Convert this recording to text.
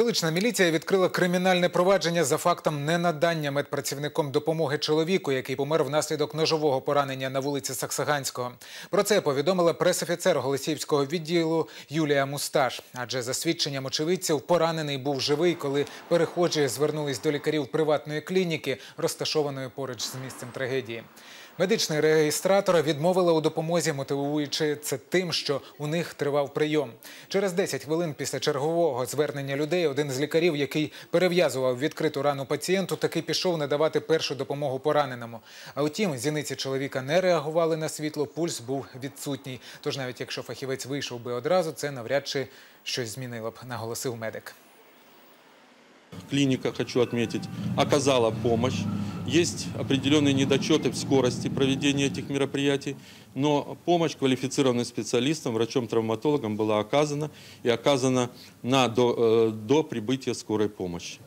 Столична міліція відкрила кримінальне провадження за фактом ненадання медпрацівником допомоги чоловіку, який помер внаслідок ножового поранення на вулиці Саксаганського. Про це повідомила пресофіцер Голосіївського відділу Юлія Мусташ. Адже за свідченням очевидців, поранений був живий, коли перехожі звернулись до лікарів приватної клініки, розташованої поруч з місцем трагедії. Медичний реєстратор відмовила у допомозі, мотивуючи це тим, що у них тривав прийом. Через 10 хвилин після чергового звернення людей один з лікарів, який перев'язував відкриту рану пацієнту, таки пішов надавати першу допомогу пораненому. А втім, зіниці чоловіка не реагували на світло, пульс був відсутній. Тож навіть якщо фахівець вийшов би одразу, це навряд чи щось змінило б, наголосив медик. Клиника, хочу отметить, оказала помощь. Есть определенные недочеты в скорости проведения этих мероприятий, но помощь квалифицированным специалистам, врачом-травматологам была оказана и оказана на, до, э, до прибытия скорой помощи.